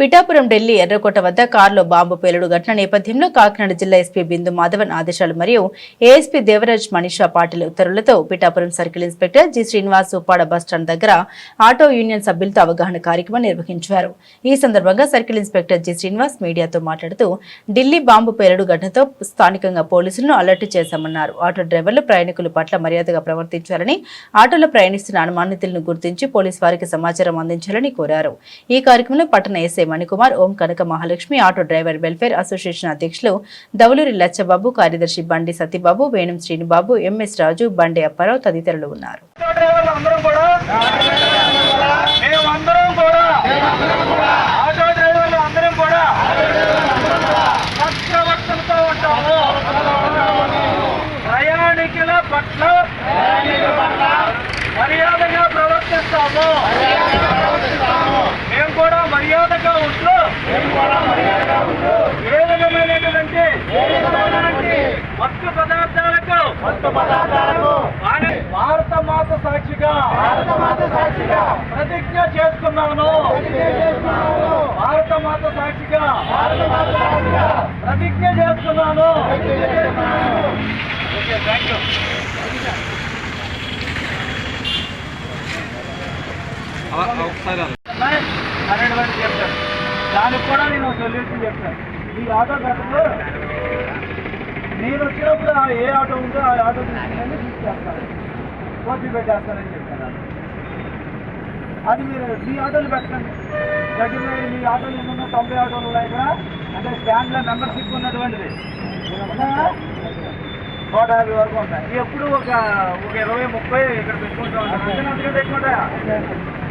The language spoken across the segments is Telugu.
పిఠాపురం ఢిల్లీ ఎర్రకోట వద్ద కారులో బాంబు పేలుడు ఘటన నేపథ్యంలో కాకినాడ జిల్లా ఎస్పీ బిందు మాధవన్ ఆదేశాలు మరియు ASP Devaraj Manisha Patil ఉత్తర్వులతో Pithapuram circle inspector G Srinivas Uppada bus stand దగ్గర ఆటో యూనియన్ సభ్యులతో అవగాహన కార్యక్రమం నిర్వహించారు. ఈ సందర్భంగా సర్కిల్ ఇన్స్పెక్టర్ జి శ్రీనివాస్ మీడియాతో మాట్లాడుతూ ఢిల్లీ బాంబు పేలుడు ఘటనతో స్థానికంగా పోలీసులను అలర్ట్ చేశామన్నారు. ఆటో డ్రైవర్లు ప్రయాణికుల పట్ల మర్యాదగా ప్రవర్తించాలని ఆటోలో ప్రయాణిస్తున్న అనుమానితులను గుర్తించి పోలీసు వారికి సమాచారం అందించాలని కోరారు. ఈ కార్యక్రమంలో పట్టణ SI Manikumar Om Kanaka Mahalakshmi auto driver welfare association అధ్యక్షులు దౌలూరి లచ్చబాబు కార్యదర్శి బండి సతీబాబు వేణుం శ్రీనిబాబు ఎంఎస్ రాజు బండి అప్పారావు తదితరులు ఉన్నారు. అందరం మేమందరం కూడా ఆటో డ్రైవర్లు అందరం కూడా సత్ప్రవర్తనతో ఉంటాము ప్రయాణికుల పట్ల మర్యాదగా ప్రవర్తిస్తాము మేము కూడా మర్యాదగా ఉంటూ ఏ విధమైనటువంటి పదార్థాలకు భారత- భారత మాత సాక్షిగా ప్రతిజ్ఞ చేసుకున్నాను. భారత మాత సాక్షిగా ప్రతిజ్ఞ చేసుకున్నాను. ఓకే థ్యాంక్ యూ చెప్తాను. దానికి కూడా నేను సొల్యూషన్ చెప్తాను. ఈ ఆటో గతంలో నేను వచ్చినప్పుడు ఆ ఏ ఆటో ఉందో ఆ ఆటో తీసుకుని తీసుకేస్తాను కోపి పెట్టేస్తానని చెప్పాను. అది మీరు మీ ఆటోలు పెట్టండి. దగ్గర మీ ఆటోలు ఏమన్నా తొంభై ఆటోలు ఉన్నాయి ఇక్కడ అంటే స్టాండ్లో మెంబర్షిప్ ఉన్నటువంటిది? నూట యాభై వరకు ఉంటాయి. ఎప్పుడు ఒక ఒక ఇరవై ముప్పై ఇక్కడ పెట్టుకుంటా పెట్టుకుంటాయా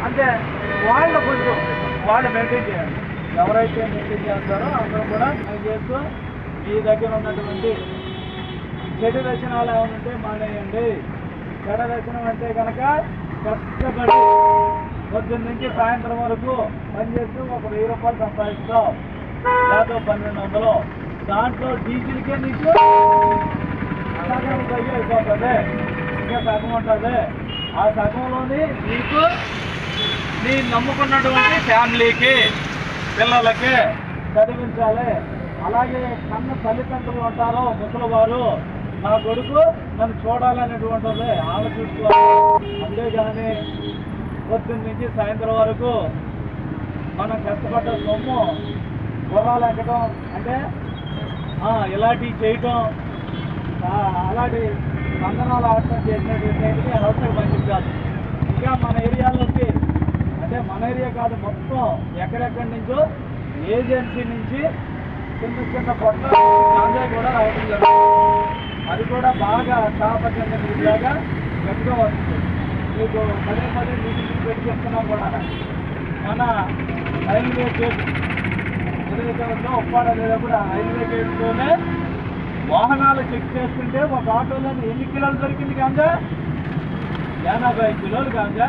అంటే వాళ్ళు కొంచెం వాళ్ళు మెయింటైన్ చేయాలి. ఎవరైతే మెయింటైన్ చేస్తారో అందరూ కూడా చేస్తూ మీ దగ్గర ఉన్నటువంటి చెడు లక్షణాలు ఏమైనా ఉంటే మానేయండి. చెడ లక్షణం అంటే కనుక కష్టపడి పొద్దున్న నుంచి సాయంత్రం వరకు పనిచేస్తూ ఒక వెయ్యి రూపాయలు సంపాదిస్తావు లేదా పన్నెండు వందలు. దాంట్లో డీజిల్కే నీకు సగం అయిపోతుంది. ఇంకా సగం ఉంటుంది. ఆ సగంలోని నీకు నీ నమ్ముకున్నటువంటి ఫ్యామిలీకి పిల్లలకి చదివించాలి. అలాగే కన్న తల్లిదండ్రులు ఉంటారో ముసలివారు నా కొడుకు నన్ను చూడాలనేటువంటిది ఆలోచించుకోవాలి అంతేగాని పొద్దున్న నుంచి సాయంత్రం వరకు మనం కష్టపడ్డ సొమ్ము గుర్రాలు ఎక్కడం అంటే ఇలాంటివి చేయటం అలాంటి వందనాలు ఆడటం చేసినటువంటి అవసరం మంచిది కాదు. ఇంకా మన ఏరియాలోకి అంటే మన ఏరియా కాదు మొత్తం ఎక్కడెక్కడి నుంచో ఏజెన్సీ నుంచి చిన్న చిన్న పొట్ల కూడా రావడం జరుగుతుంది అది కూడా బాగా తాపత్యంగా నీళ్ళగా గట్టిగా వస్తుంది మీకు పదే పదే మీటింగ్ పెట్టి చెప్తున్నాం కూడా మన రైల్వే గేట్ ఏదైతే ఉందో ఉప్పాడ లేనప్పుడు రైల్వే గేట్లోనే వాహనాలు చెక్ చేస్తుంటే ఒక ఆటోలో ఎన్ని కిలోలు దొరికింది గాంజా ఎనభై కిలోలు గాంజా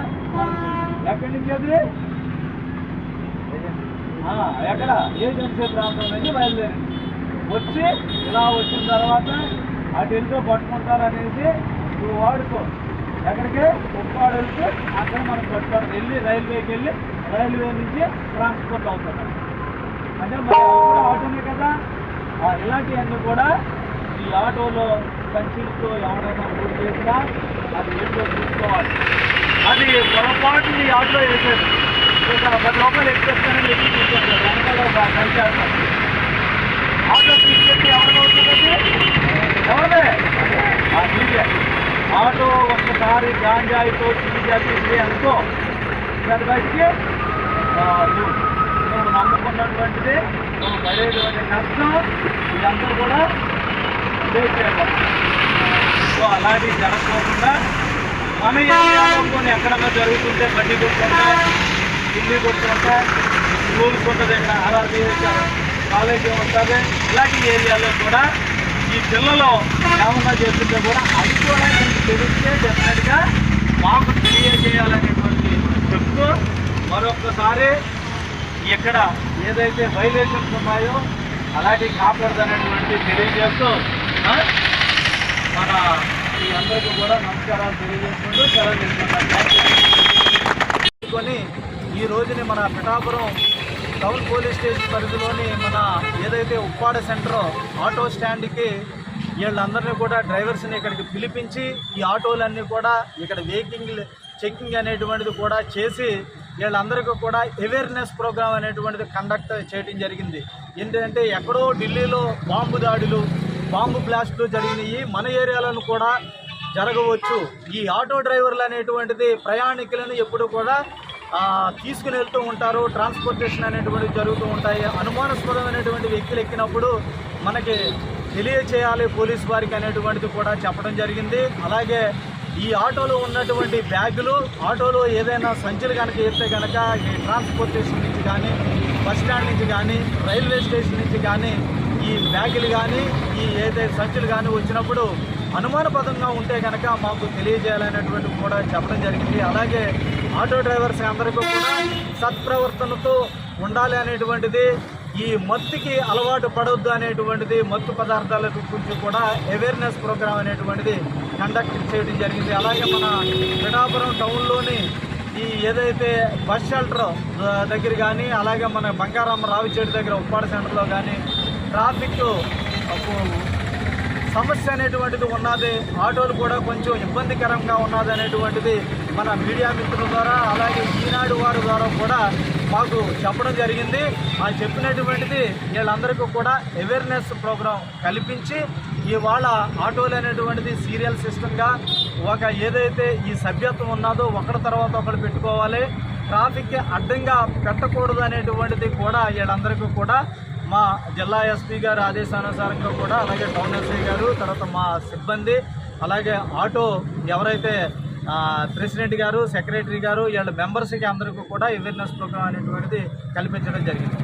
ఎక్కడి నుంచి అది? ఎక్కడ? ఏజెన్సీ ప్రాంతం నుంచి బయలుదేరింది. వచ్చి ఇలా వచ్చిన తర్వాత అటు వెళ్తూ పట్టుకుంటారనేసి నువ్వు వాడుకో. ఎక్కడికి? ఉప్పాడు వెళ్తే అక్కడ మనం పట్టుకోవడం. వెళ్ళి రైల్వేకి వెళ్ళి రైల్వే నుంచి ట్రాన్స్పోర్ట్ అవుతున్నాం అంటే మన ఆటోనే కదా? ఇలాంటివన్నీ కూడా ఈ ఆటోలో సంచితో ఎవరైనా బుక్ చేసినా అది ఏంటో చూసుకోవాలి. అది పొరపాటు ఈ ఆటో వేసేది ఒక పది రూపాయలు ఎక్కేస్తానని చెప్పి తీసుకొస్తారు వెనకాల ఒక ఆటో తీసుకెళ్ళి ఎవరు అవుతుంది ఎవరిదే ఆటో ఒక్కసారి గాంజాయితో అనుకో దాని బట్టి నువ్వు నమ్ముకున్నటువంటిది నువ్వు పడేటువంటి నష్టం ఇదంతా కూడా చేసేయాలి సో అలాంటివి జరగకుండా మన ఏరియాలో కొన్ని ఎక్కడన్నా జరుగుతుంటే బండి కొట్టుకుంటా ఇల్లు కొట్టుకుంటా స్కూల్స్ ఉంటుంది ఇక్కడ ఆర్ఆర్బీ కాలేజీ ఉంటుంది ఇలాంటి ఏరియాలో కూడా ఈ పిల్లలు ఏమన్నా చేస్తుంటే కూడా అది కూడా మీకు తెలిస్తే డెఫినెట్గా మాకు తెలియజేయాలనేటువంటి చెప్తూ మరొకసారి ఇక్కడ ఏదైతే వైలేషన్స్ ఉన్నాయో అలాంటివి కాకూడదనేటువంటి తెలియజేస్తూ మన ఈ అందరికీ కూడా నమస్కారాలు తెలియజేసుకుంటూ సెలవు తీసుకుంటాను కొని ఈ రోజుని మన పిఠాపురం టౌన్ పోలీస్ స్టేషన్ పరిధిలోని మన ఏదైతే ఉప్పాడ సెంటర్ ఆటో స్టాండ్కి వీళ్ళందరినీ కూడా డ్రైవర్స్ని ఇక్కడికి పిలిపించి ఈ ఆటోలన్నీ కూడా ఇక్కడ వెహికింగ్ చెకింగ్ అనేటువంటిది కూడా చేసి వీళ్ళందరికీ కూడా అవేర్నెస్ ప్రోగ్రామ్ అనేటువంటిది కండక్ట్ చేయడం జరిగింది. ఏంటంటే ఎక్కడో ఢిల్లీలో బాంబు దాడులు బాంబు బ్లాస్టులు జరిగినాయి. మన ఏరియాలను కూడా జరగవచ్చు. ఈ ఆటో డ్రైవర్లు అనేటువంటిది ప్రయాణికులను ఎప్పుడు కూడా తీసుకుని వెళ్తూ ఉంటారు. ట్రాన్స్పోర్టేషన్ అనేటువంటివి జరుగుతూ ఉంటాయి. అనుమానాస్పదమైనటువంటి వ్యక్తులు ఎక్కినప్పుడు మనకి తెలియచేయాలి పోలీస్ వారికి అనేటువంటిది కూడా చెప్పడం జరిగింది. అలాగే ఈ ఆటోలో ఉన్నటువంటి బ్యాగులు ఆటోలో ఏదైనా సంచులు కనుక వేస్తే కనుక ఈ ట్రాన్స్పోర్టేషన్ నుంచి కానీ బస్ స్టాండ్ నుంచి కానీ రైల్వే స్టేషన్ నుంచి కానీ ఈ బ్యాగులు కానీ ఈ ఏదైతే సంచులు కానీ వచ్చినప్పుడు అనుమానపదంగా ఉంటే కనుక మాకు తెలియజేయాలనేటువంటి కూడా చెప్పడం జరిగింది. అలాగే ఆటో డ్రైవర్స్ అందరికీ కూడా సత్ప్రవర్తనతో ఉండాలి అనేటువంటిది ఈ మత్తుకి అలవాటు పడవద్దు అనేటువంటిది మత్తు పదార్థాల గురించి కూడా అవేర్నెస్ ప్రోగ్రామ్ అనేటువంటిది కండక్ట్ చేయడం జరిగింది. అలాగే మన పిఠాపురం టౌన్లోని ఈ ఏదైతే బస్ షెల్టర్ దగ్గర కానీ అలాగే మన బంగారమ్మ రావిచేటి దగ్గర ఉప్పాడ సెంటర్లో కానీ ట్రాఫిక్ సమస్య అనేటువంటిది ఉన్నది. ఆటోలు కూడా కొంచెం ఇబ్బందికరంగా ఉన్నది అనేటువంటిది మన మీడియా మిత్రుల ద్వారా అలాగే ఈనాడు వారి ద్వారా కూడా మాకు చెప్పడం జరిగింది. ఆ చెప్పినటువంటిది వీళ్ళందరికీ కూడా అవేర్నెస్ ప్రోగ్రాం కల్పించి ఇవాళ ఆటోలు అనేటువంటిది సీరియల్ సిస్టమ్గా ఒక ఏదైతే ఈ సభ్యత్వం ఉన్నదో ఒకరి తర్వాత ఒకరు పెట్టుకోవాలి. ట్రాఫిక్కి అడ్డంగా పెట్టకూడదు అనేటువంటిది కూడా వీళ్ళందరికీ కూడా మా జిల్లా ఎస్పీ గారి ఆదేశానుసారంగా కూడా అలాగే టౌన్ ఎస్పీ గారు తర్వాత మా సిబ్బంది అలాగే ఆటో ఎవరైతే ప్రెసిడెంట్ గారు సెక్రటరీ గారు వీళ్ళ మెంబర్స్కి అందరికీ కూడా అవేర్నెస్ ప్రోగ్రామ్ అనేటువంటిది కల్పించడం జరిగింది.